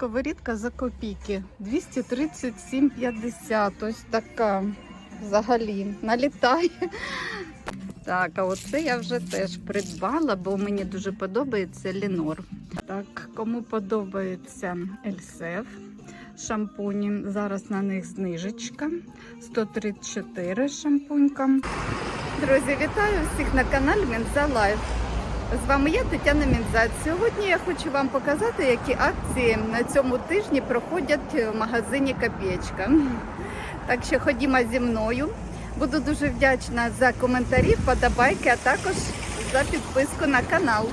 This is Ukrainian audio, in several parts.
сковорідка за копійки. 237,50. Ось така взагалі налітає. Так, а оце я вже теж придбала, бо мені дуже подобається Лінор. Так, кому подобається Ельсеф шампуні. Зараз на них знижечка. 134 шампунька. Друзі, вітаю всіх на каналі Мінза Лайф. З вами я Тетяна Мінзат. Сьогодні я хочу вам показати, які акції на цьому тижні проходять в магазині Копєчка. Так що ходімо зі мною. Буду дуже вдячна за коментарі, вподобайки, а також за підписку на канал.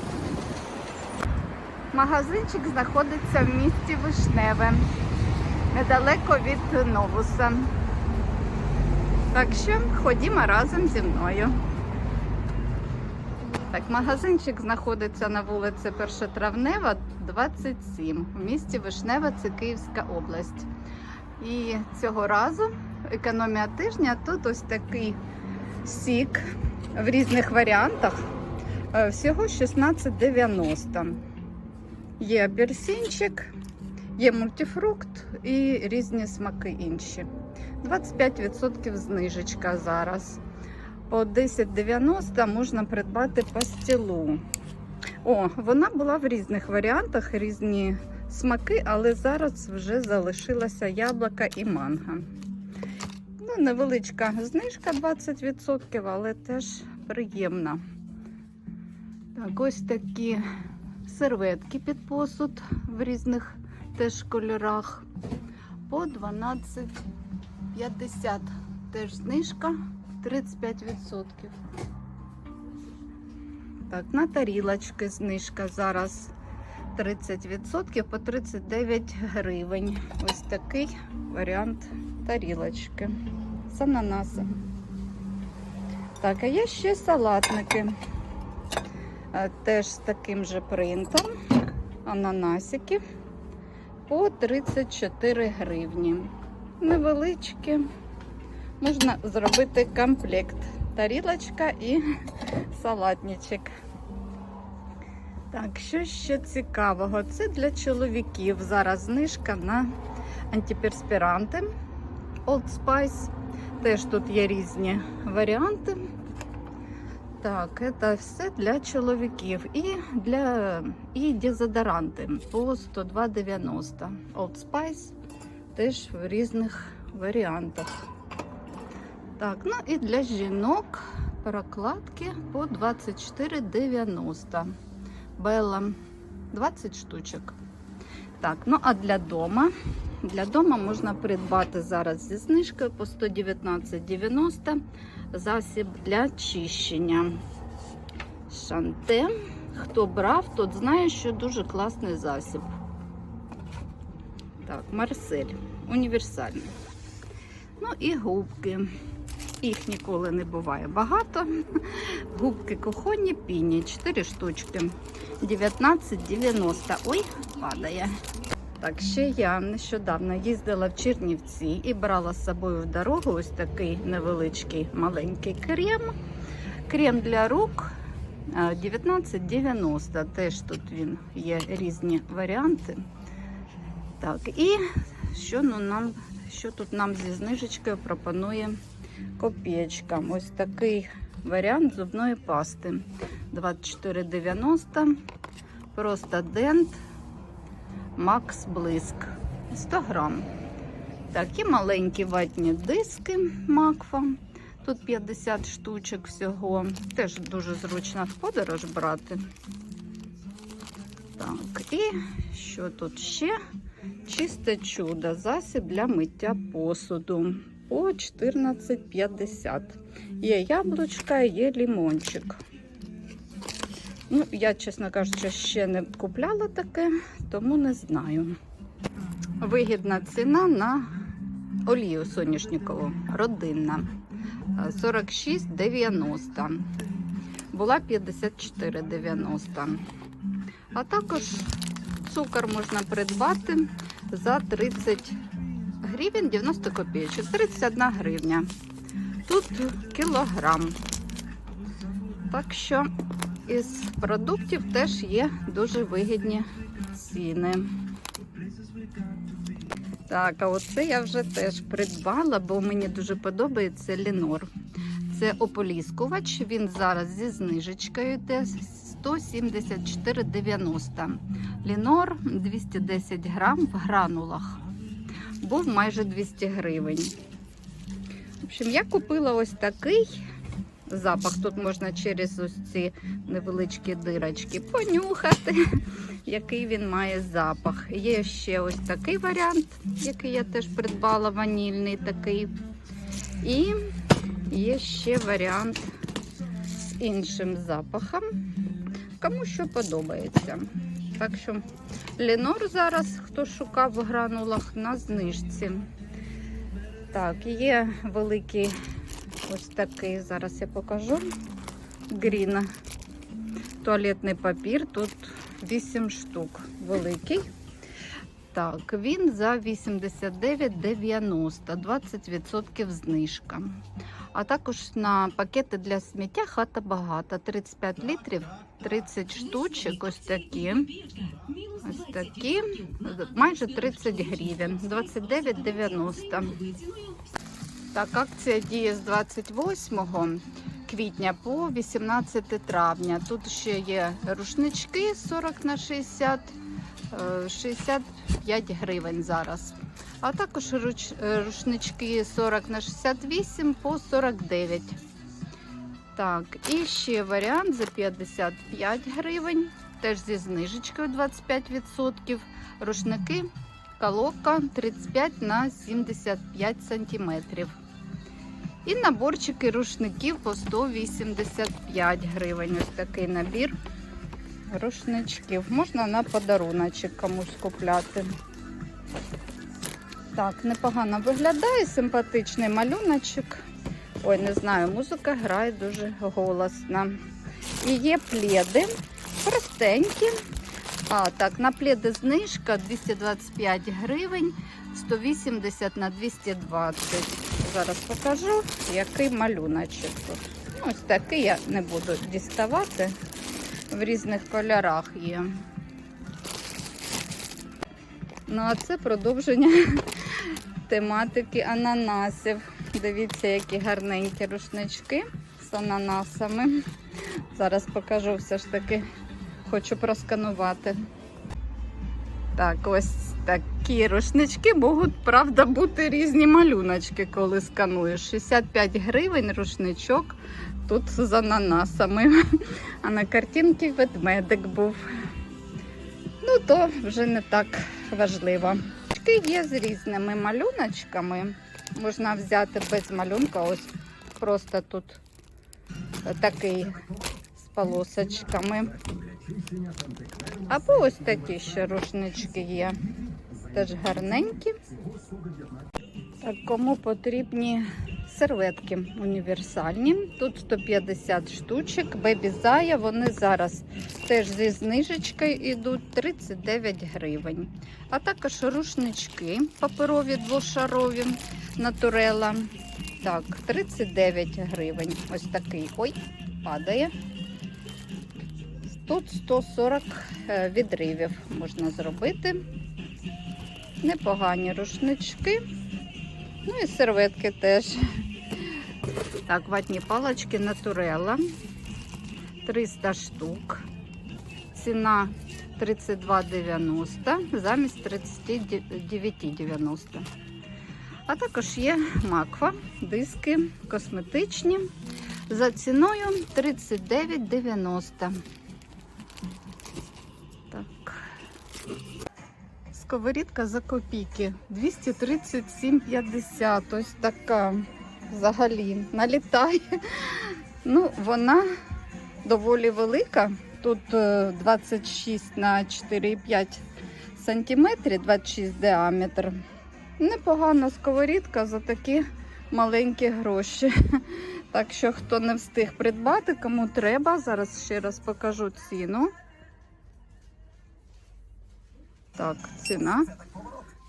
Магазинчик знаходиться в місті Вишневе, недалеко від Новуса. Так що ходімо разом зі мною. Так, магазинчик знаходиться на вулиці Першотравнева, 27, в місті Вишнева, це Київська область. І цього разу економія тижня тут ось такий сік в різних варіантах. Е, Всього 16,90. Є апельсинчик, є мультифрукт і різні смаки інші. 25% знижечка зараз. По 10,90 можна придбати пастилу. О, вона була в різних варіантах, різні смаки, але зараз вже залишилася яблука і манго. Ну, невеличка знижка 20%, але теж приємна. Так, ось такі серветки під посуд в різних теж кольорах. По 12,50. Теж знижка 35%. Так, на тарілочки знижка зараз 30% по 39 гривень. Ось такий варіант тарілочки з ананасом. Так, а є ще салатники. Теж з таким же принтом. Ананасики по 34 гривні. Невеличкі. Можна зробити комплект. Тарілочка і салатничок. Так, що ще цікавого? Це для чоловіків. Зараз знижка на антиперспіранти Old Spice. Теж тут є різні варіанти. Так, це все для чоловіків. І для і дезодоранти по 102,90. Old Spice теж в різних варіантах. Так, ну і для жінок прокладки по 24,90. Белла 20 штучок. Так, ну а для дома. Для дома можна придбати зараз зі знижкою по 119,90 засіб для чищення. Шанте. Хто брав, тот знає, що дуже класний засіб. Так, Марсель. Універсальний. Ну і губки. Їх ніколи не буває багато. Губки кухонні піні, 4 штучки. 19,90. Ой, падає. Так, ще я нещодавно їздила в Чернівці і брала з собою в дорогу ось такий невеличкий маленький крем. Крем для рук е, 19,90. Теж тут він є різні варіанти. Так, і що, ну, нам, що тут нам зі знижечкою пропонує копієчка. Ось такий варіант зубної пасти. 24,90. Просто дент. Макс Блиск 100 грам. Такі маленькі ватні диски Макфа. Тут 50 штучок всього. Теж дуже зручно в подорож брати. Так, і що тут ще? Чисте чудо. Засіб для миття посуду. По 14,50. Є яблучка, є лімончик. Ну, я, чесно кажучи, ще не купляла таке, тому не знаю. Вигідна ціна на олію соняшникову, родинна. Е, 46,90. Була 54,90. А також цукор можна придбати за 30 гривень 90 копійочок. 31 гривня. Тут кілограм. Так що із продуктів теж є дуже вигідні ціни. Так, а оце я вже теж придбала, бо мені дуже подобається Лінор. Це ополіскувач. Він зараз зі знижечкою йде 174,90. Лінор 210 грам в гранулах. Був майже 200 гривень. В общем, я купила ось такий запах. Тут можна через ось ці невеличкі дирочки понюхати, який він має запах. Є ще ось такий варіант, який я теж придбала, ванільний такий. І є ще варіант з іншим запахом. Кому що подобається. Так що Лінор зараз, хто шукав в гранулах на знижці. Так, є великий ось такий, зараз я покажу. Гріна. Туалетний папір. Тут 8 штук великий. Так, він за 89,90, 20% знижка. А також на пакети для сміття хата багата. 35 літрів, 30 штучок, ось такі. Ось такі, майже 30 гривень, 29,90. Так, акція діє з 28 квітня по 18 травня. Тут ще є рушнички 40 на 60, е, 65 гривень зараз. А також руч- рушнички 40 на 68 по 49. Так, і ще варіант за 55 гривень, теж зі знижечкою 25%. Рушники колока 35 на 75 сантиметрів. І наборчики рушників по 185 гривень. Ось такий набір рушничків. Можна на подаруночок комусь купляти. Так, непогано виглядає, симпатичний малюночок. Ой, не знаю, музика грає дуже голосно. І є пледи простенькі. А, так, на пледи знижка 225 гривень, 180 на 220. Зараз покажу, який малюночок тут. Ну, Ось такий я не буду діставати. В різних кольорах є. Ну, а це продовження тематики ананасів. Дивіться, які гарненькі рушнички з ананасами. Зараз покажу все ж таки, хочу просканувати. Так, ось такі рушнички можуть, правда, бути різні малюночки, коли скануєш. 65 гривень рушничок тут з ананасами. А на картинці ведмедик був. Ну, то вже не так важливо. Рушнички є з різними малюночками. Можна взяти без малюнка, ось просто тут такий з полосочками. Або ось такі ще рушнички є. Теж гарненькі. Так, кому потрібні серветки універсальні. Тут 150 штучок. Бебі Зая, вони зараз теж зі знижечкою йдуть 39 гривень. А також рушнички паперові двошарові натурела. Так, 39 гривень. Ось такий. Ой, падає. Тут 140 е, відривів можна зробити. Непогані рушнички. Ну і серветки теж. Так, ватні палочки натурела. 300 штук. Ціна 32,90 замість 39,90. А також є маква, диски косметичні за ціною 39,90. Так. Сковорідка за копійки 237,50. Ось така взагалі налітає. Ну, вона доволі велика. Тут е, 26 на 4,5 сантиметрів, 26 діаметр. Непогана сковорідка за такі маленькі гроші. Так що, хто не встиг придбати, кому треба, зараз ще раз покажу ціну. Так, ціна.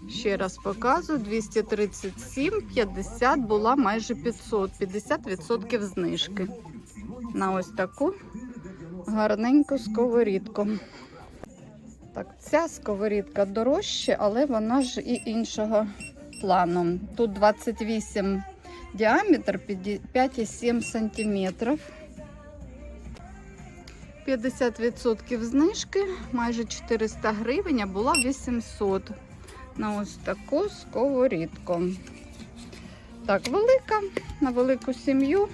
Ще раз показую. 237,50 була майже 500. 50% знижки. На ось таку гарненьку сковорідку. Так, ця сковорідка дорожча, але вона ж і іншого плану. Тут 28 діаметр, 5,7 сантиметрів. 50% знижки, майже 400 гривень, а була 800 на ось таку сковорідку. Так, велика, на велику сім'ю,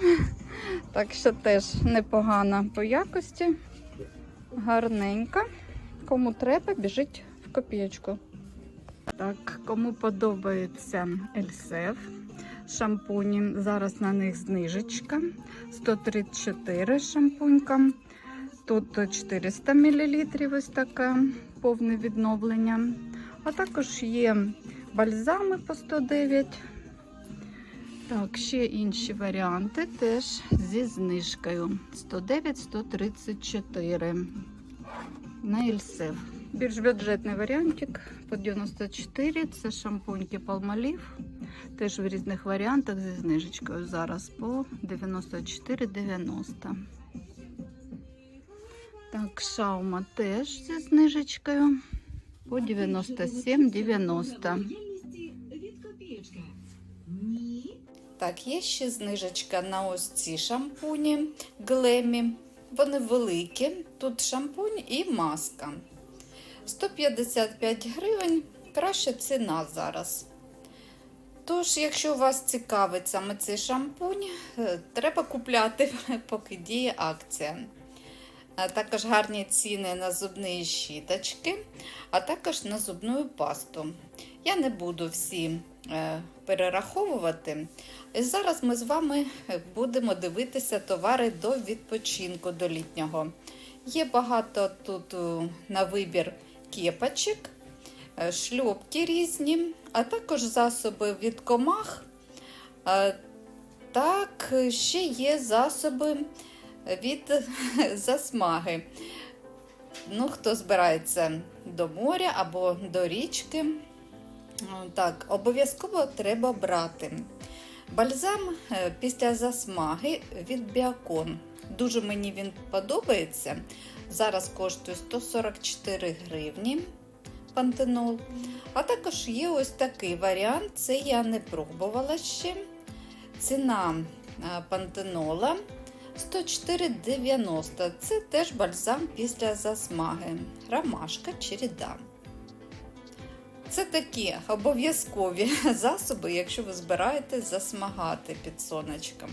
так що теж непогана по якості, гарненька. Кому треба, біжить в копійочку. Так, кому подобається Ельсев шампуні, зараз на них знижечка. 134 шампунька. Тут 400 мл ось таке повне відновлення. А також є бальзами по 109. Так, ще інші варіанти теж зі знижкою. 109-134 на Ельсев. Більш бюджетний варіантик по 94. Це шампуньки Palmolive. Теж в різних варіантах зі знижечкою. Зараз по 94,90. Так, шаума теж зі знижечкою по 97,90. Так, є ще знижечка на ось ці шампуні Глемі. Вони великі. Тут шампунь і маска. 155 гривень. Краща ціна зараз. Тож, якщо вас цікавить саме цей шампунь, е, треба купляти, поки діє акція. Також гарні ціни на зубні щіточки, а також на зубну пасту. Я не буду всі е, перераховувати. Зараз ми з вами будемо дивитися товари до відпочинку до літнього. Є багато тут е, на вибір кепочок, е, шльопки різні, а також засоби від комах. Е, Так, ще є засоби від засмаги. Ну, хто збирається до моря або до річки, так, обов'язково треба брати. Бальзам е, після засмаги від Біакон. Дуже мені він подобається. Зараз коштує 144 гривні пантенол. А також є ось такий варіант, це я не пробувала ще. Ціна е, пантенола 104,90. Це теж бальзам після засмаги. Ромашка череда. Це такі обов'язкові засоби, якщо ви збираєтесь засмагати під сонечком.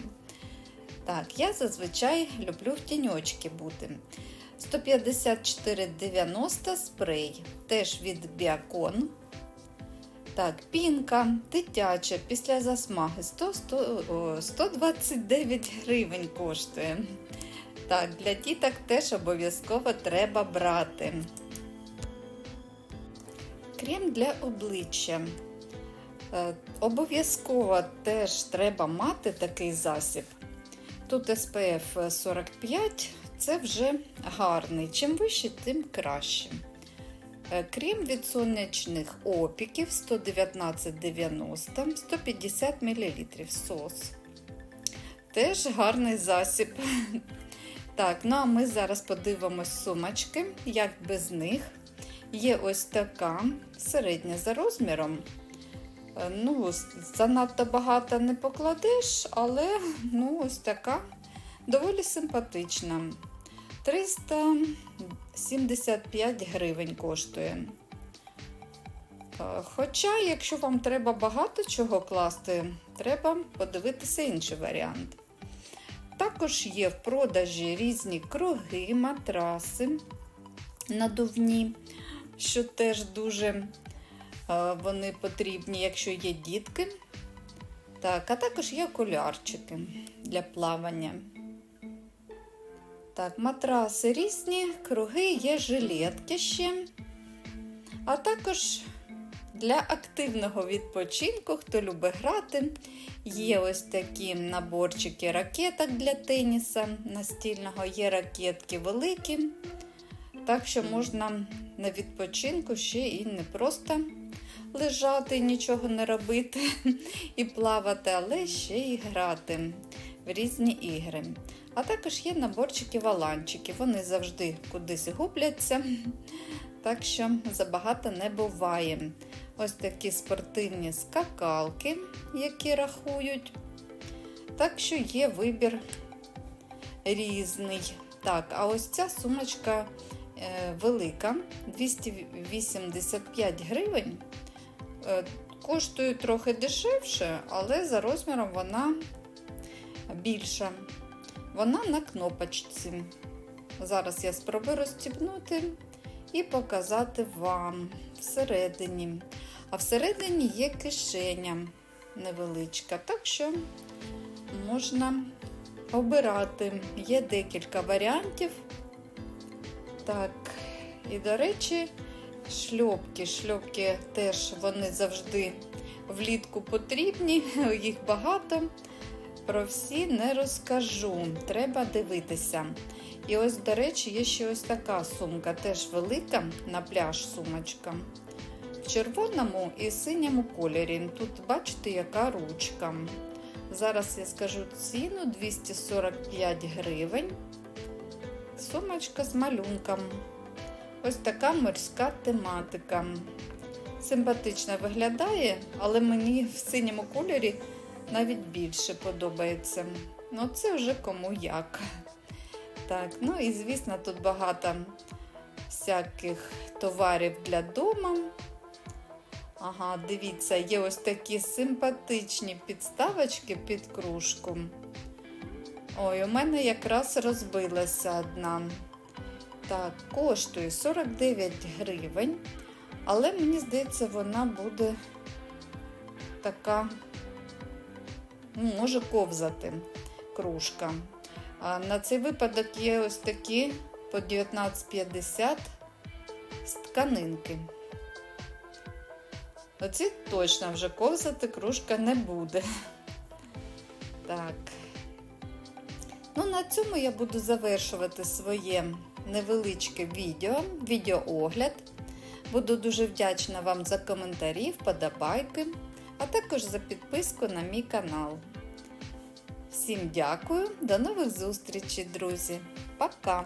Так, я зазвичай люблю в тіньочки бути. 154,90 спрей, теж від Біакон. Так, пінка дитяча після засмаги 100, 100, 129 гривень коштує. Так, для діток теж обов'язково треба брати. Крем для обличчя. Е, Обов'язково теж треба мати такий засіб. Тут SPF 45, це вже гарний. Чим вище, тим краще. Е, Крем від сонячних опіків 119,90, 150 мл сос. Теж гарний засіб. Так, ну а ми зараз подивимось сумочки, як без них. Є ось така середня за розміром. Е, Ну, занадто багато не покладеш, але ну, ось така доволі симпатична. 375 гривень коштує. Е, Хоча, якщо вам треба багато чого класти, треба подивитися інший варіант. Також є в продажі різні круги, матраси надувні, що теж дуже е, вони потрібні, якщо є дітки. Так, а також є окулярчики для плавання. Так, матраси різні, круги, є жилетки ще. А також для активного відпочинку, хто любить грати, є ось такі наборчики ракеток для теніса настільного, є ракетки великі. Так що можна на відпочинку ще і не просто лежати, нічого не робити і плавати, але ще й грати в різні ігри. А також є наборчики валанчики. Вони завжди кудись губляться. Так що забагато не буває. Ось такі спортивні скакалки, які рахують. Так що є вибір різний. Так, а ось ця сумочка е, велика, 285 гривень. Е, коштує трохи дешевше, але за розміром вона більша. Вона на кнопочці. Зараз я спробую розстібнути і показати вам всередині. А всередині є кишеня невеличка, так що можна обирати. Є декілька варіантів. Так, і до речі, шльопки. Шльопки теж вони завжди влітку потрібні, їх багато. Про всі не розкажу, треба дивитися. І ось, до речі, є ще ось така сумка, теж велика на пляж сумочка. В червоному і синьому кольорі. Тут бачите, яка ручка. Зараз я скажу ціну 245 гривень. Сумочка з малюнком. Ось така морська тематика. Симпатично виглядає, але мені в синьому кольорі навіть більше подобається. Ну, це вже кому як. Так, ну і звісно, тут багато всяких товарів для дому. Ага, дивіться, є ось такі симпатичні підставочки під кружку. Ой, у мене якраз розбилася одна. Так, коштує 49 гривень, але мені здається, вона буде така, може ковзати кружка. На цей випадок є ось такі по 19,50 з тканинки. Оці точно вже ковзати кружка не буде. Так. Ну, на цьому я буду завершувати своє невеличке відео, відеоогляд. Буду дуже вдячна вам за коментарі, вподобайки, а також за підписку на мій канал. Всім дякую, до нових зустрічей, друзі. Пока!